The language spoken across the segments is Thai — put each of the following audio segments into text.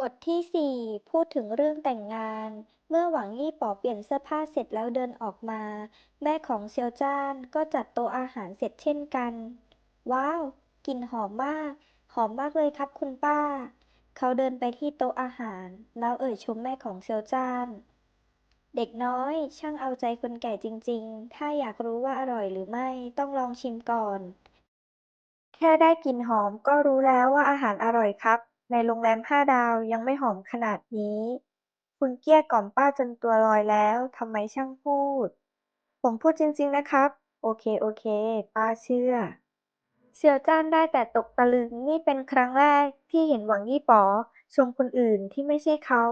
บทที่สี่พูดถึงเรื่องแต่งงาน เมื่อหวังยี่ป๋อเปลี่ยนเสื้อผ้าเสร็จแล้วเดินออกมา แม่ของเซียวจ้านก็จัดโต๊ะอาหารเสร็จเช่นกัน ว้าวกลิ่นหอมมาก หอมมากเลยครับคุณป้า เขาเดินไปที่โต๊ะอาหาร แล้วเอ่ยชมแม่ของเซียวจ้าน เด็กน้อยช่างเอาใจคนแก่จริง ๆ ถ้าอยากรู้ว่าอร่อยหรือไม่ต้องลองชิมก่อน แค่ได้กลิ่นหอมก็รู้แล้วว่าอาหารอร่อยครับ ในโรงแรมห้าดาวยังไม่หอมขนาดนี้ คุณเกลี้ยกล่อมป้าจนตัวลอยแล้วทำไมช่างพูด ผมพูดจริงๆนะครับ โอเคโอเค ป้าเชื่อเซียวจ้านได้แต่ตกตะลึงนี่เป็นครั้งแรกที่เห็นหวังยี่ป๋อชมคนอื่นที่ไม่ใช่เขา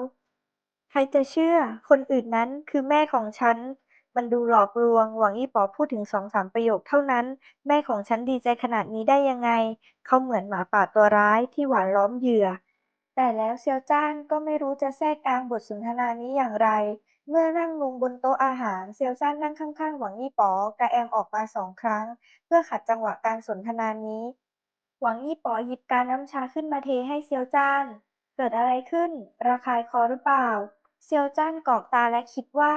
ใครจะเชื่อ คนอื่นนั้นคือแม่ของฉัน มันดูหลอกลวง หวังอี้ป๋อพูดถึงสองสามประโยคเท่านั้น แม่ของฉันดีใจขนาดนี้ได้ยังไง เขาเหมือนหมาป่าตัวร้ายที่หวานล้อมเหยื่อ แต่แล้วเซียวจ้านก็ไม่รู้จะแทรกกลางบทสนทนานี้อย่างไร เมื่อนั่งลงบนโต๊ะอาหาร เซียวจ้านนั่งข้างๆ หวังยี่ป๋อกระแอมออกมาสองครั้ง เพื่อขัดจังหวะการสนทนานี้ หวังยี่ป๋อหยิบกาน้ำชาขึ้นมาเทให้เซียวจ้าน เกิดอะไรขึ้น ระคายคอหรือเปล่า เซียวจ้านกรอกตาและคิดว่า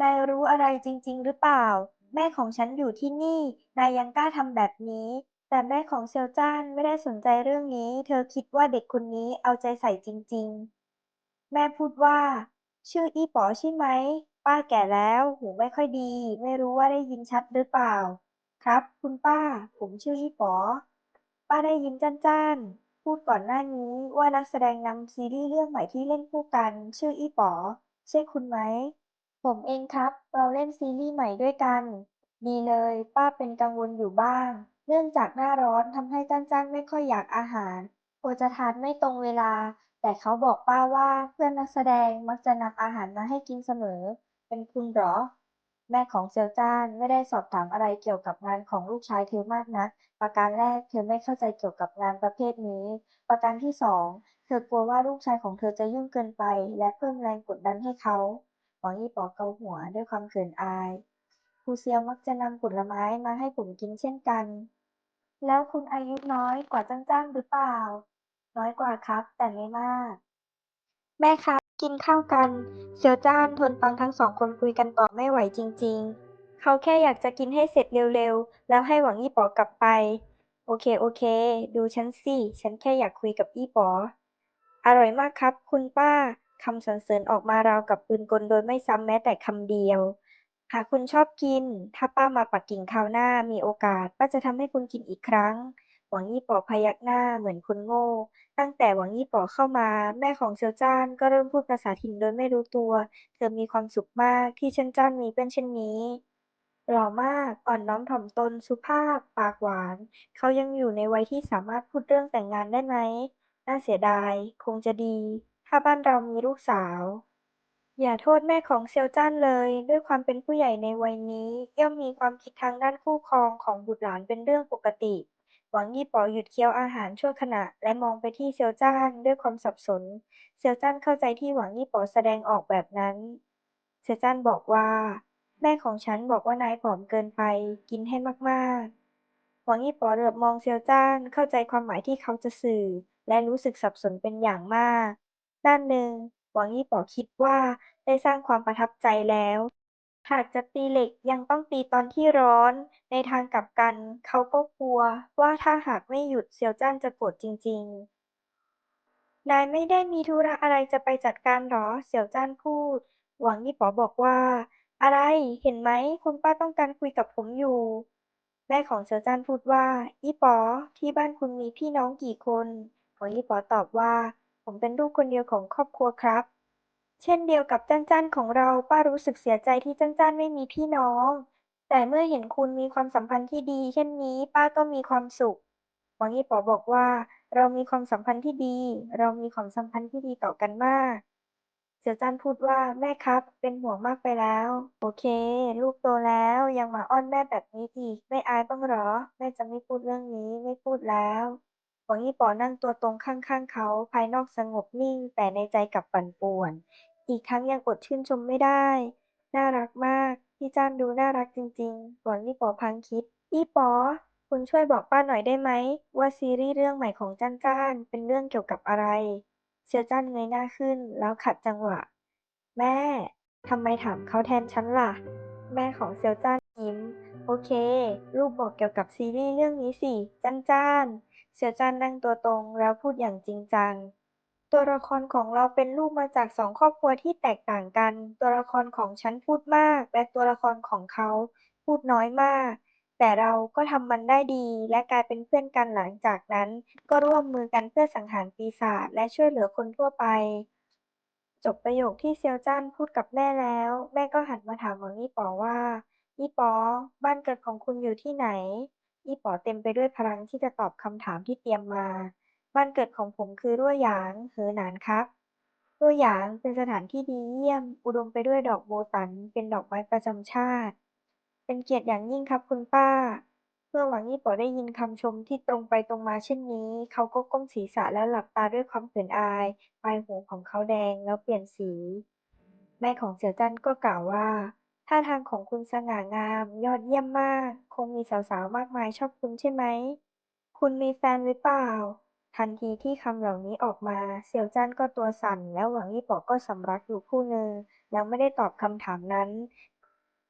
นายรู้อะไรจริง ๆ หรือเปล่า แม่ของฉันอยู่ที่นี่ นายยังกล้าทำแบบนี้ แต่แม่ของเซียวจ้านไม่ได้สนใจเรื่องนี้ เธอคิดว่าเด็กคนนี้เอาใจใส่จริง ๆ แม่พูดว่า ชื่ออี้ป๋อใช่ไหม ป้าแก่แล้วหูไม่ค่อยดี ไม่รู้ว่าได้ยินชัดหรือเปล่า ครับ คุณป้า ผมชื่ออี้ป๋อ ป้าได้ยินจ้านๆ พูดก่อนหน้านี้ว่านักแสดงนำซีรีส์เรื่องใหม่ที่เล่นคู่กัน ชื่ออี้ป๋อใช่คุณไหม ผมเองครับ เราเล่นซีรีส์ใหม่ด้วยกัน ดีเลย ป้าเป็นกังวลอยู่บ้าง เนื่องจากหน้าร้อนทำให้จ้านๆไม่ค่อยอยากอาหารกลัวจะทานไม่ตรงเวลา แต่เขาบอกป้าว่าเพื่อนนักแสดงมักจะนำอาหารมาให้กินเสมอ เป็นคุณหรอ แม่ของเซียวจ้านไม่ได้สอบถามอะไรเกี่ยวกับงานของลูกชายเธอมากนัก ประการแรกเธอไม่เข้าใจเกี่ยวกับงานประเภทนี้ ประการที่สองเธอกลัวว่าลูกชายของเธอจะยุ่งเกินไป และเพิ่มแรงกดดันให้เขาหวังยี่ป๋อเกาหัวด้วยความเขินอายครูเซียวมักจะนำผลไม้มาให้ผมกินเช่นกัน แล้วคุณอายุน้อยกว่าจ้างๆหรือเปล่า น้อยกว่าครับ แต่ไม่มาก แม่ครับ กินข้าวกันเซียวจ้านทนฟังทั้งสองคนคุยกันต่อไม่ไหวจริง ๆ เขาแค่อยากจะกินให้เสร็จเร็วๆ แล้วให้หวังอี้ป๋อกลับไป โอเคโอเค ดูฉันสิ ฉันแค่อยากคุยกับอี้ป๋อ อร่อยมากครับ คุณป้า คำสรรเสริญออกมาราวกับปืนกลโดยไม่ซ้ำแม้แต่คำเดียว หากคุณชอบกิน ถ้าป้ามาปักกิ่งคราวหน้ามีโอกาส ป้าจะทำให้คุณกินอีกครั้ง หวังยี่ป๋อพยักหน้าเหมือนคนโง่ ตั้งแต่หวังยี่ป๋อเข้ามา แม่ของเซียวจ้านก็เริ่มพูดภาษาถิ่นโดยไม่รู้ตัว เธอมีความสุขมากที่เชินจ้านมีเพื่อนเช่นนี้หล่อมาก อ่อนน้อมถ่อมตน สุภาพ ปากหวาน เขายังอยู่ในวัยที่สามารถพูดเรื่องแต่งงานได้ไหม น่าเสียดาย คงจะดี ถ้าบ้านเรามีลูกสาว อย่าโทษแม่ของเซียวจ้านเลย ด้วยความเป็นผู้ใหญ่ในวัยนี้ ย่อมมีความคิดทางด้านคู่ครองของบุตรหลานเป็นเรื่องปกติ หวังยี่ป๋อหยุดเคี้ยวอาหารชั่วขณะ และมองไปที่เซียวจ้านด้วยความสับสน เซียวจ้านเข้าใจที่หวังยี่ป๋อแสดงออกแบบนั้น เซียวจ้านบอกว่า แม่ของฉันบอกว่านายผอมเกินไป กินให้มากๆ หวังยี่ป๋อเหลือบมองเซียวจ้านเข้าใจความหมายที่เขาจะสื่อ และรู้สึกสับสนเป็นอย่างมาก ด้านหนึ่ง หวังยี่ป๋อคิดว่าได้สร้างความประทับใจแล้ว หากจะตีเหล็กยังต้องตีตอนที่ร้อน ในทางกลับกัน เขาก็กลัวว่าถ้าหากไม่หยุด เซียวจ้านจะโกรธจริง ๆ นายไม่ได้มีธุระอะไรจะไปจัดการหรอ เสี่ยวจ้านพูด หวังยี่ป๋อบอกว่า อะไร เห็นไหม คุณป้าต้องการคุยกับผมอยู่ แม่ของเสียวจ้านพูดว่า ยี่ป๋อ ที่บ้านคุณมีพี่น้องกี่คนหวังยี่ป๋อตอบว่า ผมเป็นลูกคนเดียวของครอบครัวครับ เช่นเดียวกับจ้านจ้านของเรา ป้ารู้สึกเสียใจที่จ้านจ้านไม่มีพี่น้อง แต่เมื่อเห็นคุณมีความสัมพันธ์ที่ดี เช่นนี้ ป้าก็มีความสุข หวังยี่ป๋อบอกว่า เรามีความสัมพันธ์ที่ดี เรามีความสัมพันธ์ที่ดีต่อกันมาก เสี่ยวจ้านพูดว่าแม่ครับ เป็นห่วงมากไปแล้ว โอเค ลูกโตแล้วยังมาอ้อนแม่แบบนี้อีกไม่อายบ้างหรอ แม่จะไม่พูดเรื่องนี้ไม่พูดแล้วหวังยี่ป๋อนั่งตัวตรงข้างๆเขา ภายนอกสงบนิ่ง แต่ในใจกลับปั่นป่วน อีกทั้งยังอดชื่นชมไม่ได้ น่ารักมาก พี่จ้านดูน่ารักจริงๆ หวังยี่ป๋อพลางคิดอีป๋อ คุณช่วยบอกป้าหน่อยได้ไหม ว่าซีรีส์เรื่องใหม่ของจ้านจ้านเป็นเรื่องเกี่ยวกับอะไร เซียวจ้านเงยหน้าขึ้นแล้วขัดจังหวะ แม่ ทำไมถามเขาแทนฉันล่ะ แม่ของเซียวจ้านยิ้ม โอเค ลูกบอกเกี่ยวกับซีรีส์เรื่องนี้สิ จ้านจ้าน เซียวจ้านนั่งตัวตรงแล้วพูดอย่างจริงจัง ตัวละครของเราเป็นลูกมาจากสองครอบครัวที่แตกต่างกัน ตัวละครของฉันพูดมาก และตัวละครของเขาพูดน้อยมาก แต่เราก็ทำมันได้ดี และกลายเป็นเพื่อนกันหลังจากนั้น ก็ร่วมมือกันเพื่อสังหารปีศาจและช่วยเหลือคนทั่วไป จบประโยคที่เซียวจ้านพูดกับแม่แล้ว แม่ก็หันมาถามหวังยี่ป๋อว่ายี่ป๋อบ้านเกิดของคุณอยู่ที่ไหนยี่ป๋อเต็มไปด้วยพลังที่จะตอบคำถามที่เตรียมมา บ้านเกิดของผมคือรั่วหยางเหอหนานครับรั่วหยางเป็นสถานที่ดีเยี่ยม อุดมไปด้วยดอกโบตัน เป็นดอกไม้ประจำชาติ เป็นเกียรติอย่างยิ่งครับคุณป้า เมื่อหวังยี่ป๋อได้ยินคำชมที่ตรงไปตรงมาเช่นนี้ เขาก็ก้มศีรษะและหลับตาด้วยความเขินอาย ปลายหูของเขาแดงแล้วเปลี่ยนสี แม่ของเสี่ยวจั้นก็กล่าวว่าท่าทางของคุณสง่างามยอดเยี่ยมมาก คงมีสาวๆ มากมายชอบคุณใช่ไหม คุณมีแฟนหรือเปล่า ทันทีที่คำเหล่านี้ออกมา เสี่ยวจั้นก็ตัวสั่น แล้วหวังยี่ป๋อก็สำลักอยู่ครู่หนึ่ง ยังไม่ได้ตอบคำถามนั้น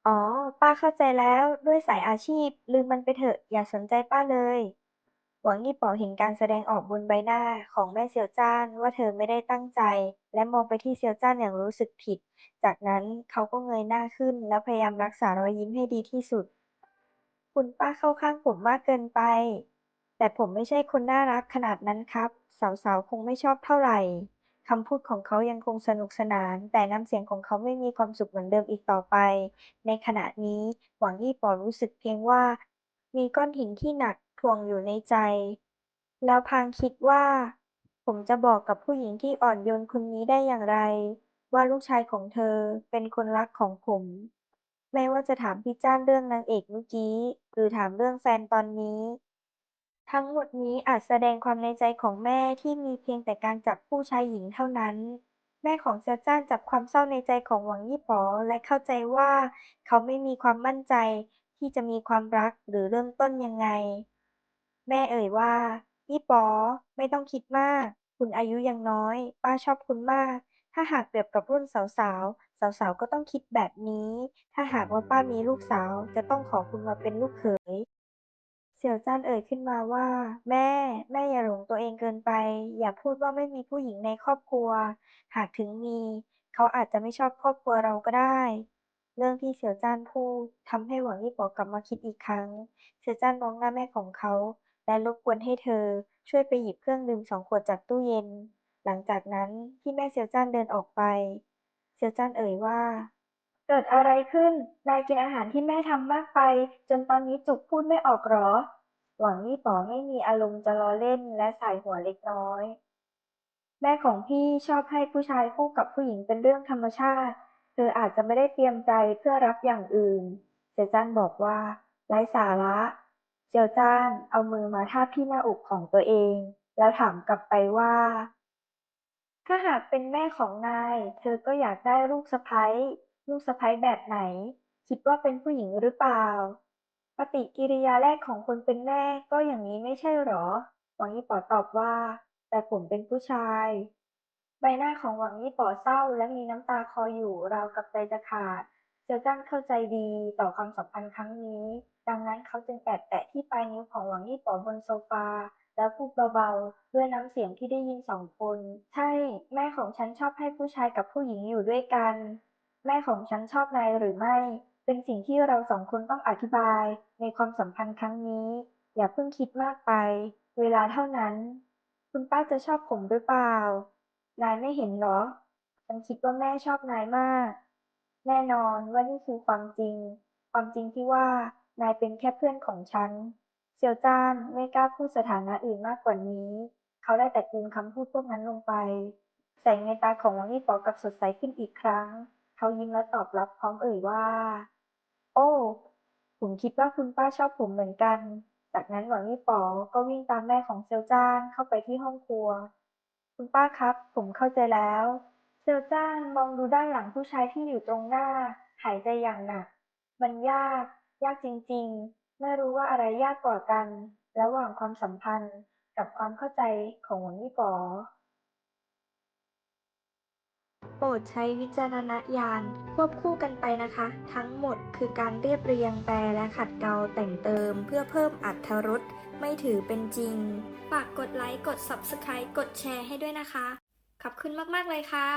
อ๋อ ป้าเข้าใจแล้ว ด้วยสายอาชีพ ลืมมันไปเถอะ อย่าสนใจป้าเลย หวังยี่ป๋อเห็นการแสดงออกบนใบหน้าของแม่เซียวจ้านว่าเธอไม่ได้ตั้งใจ และมองไปที่เซียวจ้านอย่างรู้สึกผิด จากนั้นเขาก็เงยหน้าขึ้น แล้วพยายามรักษารอยยิ้มให้ดีที่สุด คุณป้าเข้าข้างผมมากเกินไป แต่ผมไม่ใช่คนน่ารักขนาดนั้นครับ สาวๆ คงไม่ชอบเท่าไหร่ คำพูดของเขายังคงสนุกสนาน แต่น้ำเสียงของเขาไม่มีความสุขเหมือนเดิมอีกต่อไป ในขณะนี้ หวังยี่ปอรู้สึกเพียงว่า มีก้อนหินที่หนักถ่วงอยู่ในใจ แล้วพางคิดว่า ผมจะบอกกับผู้หญิงที่อ่อนโยนคนนี้ได้อย่างไร ว่าลูกชายของเธอเป็นคนรักของผมไม่ว่าจะถามพี่จ้านเรื่องนางเอกเมื่อกี้ หรือถามเรื่องแฟนตอนนี้ ทั้งหมดนี้อาจแสดงความในใจของแม่ที่มีเพียงแต่การจับผู้ชายหญิงเท่านั้น แม่ของเซียวจ้านจับความเศร้าในใจของหวังยี่ป๋อและเข้าใจว่าเขาไม่มีความมั่นใจที่จะมีความรักหรือเริ่มต้นยังไง แม่เอ่ยว่า ยี่ป๋อไม่ต้องคิดมาก คุณอายุยังน้อย ป้าชอบคุณมาก ถ้าหากเปรียบกับรุ่นสาวๆ สาวๆ ก็ต้องคิดแบบนี้ ถ้าหากว่าป้ามีลูกสาวจะต้องขอคุณมาเป็นลูกเขย เสี่ยวจ้านเอ่ยขึ้นมาว่า แม่ แม่อย่าหลงตัวเองเกินไป อย่าพูดว่าไม่มีผู้หญิงในครอบครัว หากถึงมี เขาอาจจะไม่ชอบครอบครัวเราก็ได้ เรื่องที่เสี่ยวจ้านพูดทำให้หวังยี่ป๋อกลับมาคิดอีกครั้ง เสี่ยวจ้านมองหน้าแม่ของเขา และรบกวนให้เธอ ช่วยไปหยิบเครื่องดื่มสองขวดจากตู้เย็น หลังจากนั้นที่แม่เสี่ยวจ้านเดินออกไป เสี่ยวจ้านเอ่ยว่า เกิดอะไรขึ้น นายกินอาหารที่แม่ทำมากไป จนตอนนี้จุกพูดไม่ออกหรอ หวังยี่ป๋อไม่มีอารมณ์จะล้อเล่นและสายหัวเล็กน้อย แม่ของพี่ชอบให้ผู้ชายคู่กับผู้หญิงเป็นเรื่องธรรมชาติ เธออาจจะไม่ได้เตรียมใจเพื่อรับอย่างอื่น เสียจ้านบอกว่าไร้สาระเสี่ยวจ้านเอามือมาทาบที่หน้าอกของตัวเอง แล้วถามกลับไปว่า ถ้าหากเป็นแม่ของนาย เธอก็อยากได้ลูกสะใภ้ ลูกสะใภ้แบบไหน คิดว่าเป็นผู้หญิงหรือเปล่า ปฏิกิริยาแรกของคนเป็นแม่ก็อย่างนี้ไม่ใช่หรอ หวังยี่ป๋อตอบว่า แต่ผมเป็นผู้ชาย ใบหน้าของหวังยี่ป๋อเศร้าและมีน้ำตาคลออยู่ราวกับใจจะขาดเซียวจ้านเข้าใจดีต่อความสัมพันธ์ครั้งนี้ ดังนั้นเขาจึงแอบแตะที่ปลายนิ้วของหวังยี่ป๋อบนโซฟาแล้วพูดเบาๆ ด้วยน้ำเสียงที่ได้ยินสองคน ใช่ แม่ของฉันชอบให้ผู้ชายกับผู้หญิงอยู่ด้วยกัน แม่ของฉันชอบนายหรือไม่ เป็นสิ่งที่เราสองคนต้องอธิบาย ในความสัมพันธ์ครั้งนี้ อย่าเพิ่งคิดมากไป เวลาเท่านั้น คุณป้าจะชอบผมหรือเปล่า นายไม่เห็นเหรอ ฉันคิดว่าแม่ชอบนายมาก แน่นอนว่านี่คือความจริง ความจริงที่ว่านายเป็นแค่เพื่อนของฉัน เซียวจ้านไม่กล้าพูดสถานะอื่นมากกว่านี้ เขาได้แต่กลืนคำพูดพวกนั้นลงไป แสงในตาของวังยี่ป๋อกับสดใสขึ้นอีกครั้ง เขายิ้มและตอบรับพร้อมเอ่ยว่า โอ้ ผมคิดว่าคุณป้าชอบผมเหมือนกัน จากนั้นหวังยี่ป๋อก็วิ่งตามแม่ของเซียวจ้านเข้าไปที่ห้องครัว คุณป้าครับ ผมเข้าใจแล้ว เซียวจ้านมองดูด้านหลังผู้ชายที่อยู่ตรงหน้า หายใจอย่างหนัก มันยาก ยากจริงๆ ไม่รู้ว่าอะไรยากกว่ากัน ระหว่างความสัมพันธ์กับความเข้าใจของหวังยี่ป๋อ โปรดใช้วิจารณญาณควบคู่กันไปนะคะ ทั้งหมดคือการเรียบเรียงแปลและขัดเกลาแต่งเติม เพื่อเพิ่มอัตรรสไม่ถือเป็นจริง ฝากกดไลค์ กด Subscribe กดแชร์ให้ด้วยนะคะ ขอบคุณมาก ๆ เลยค่ะ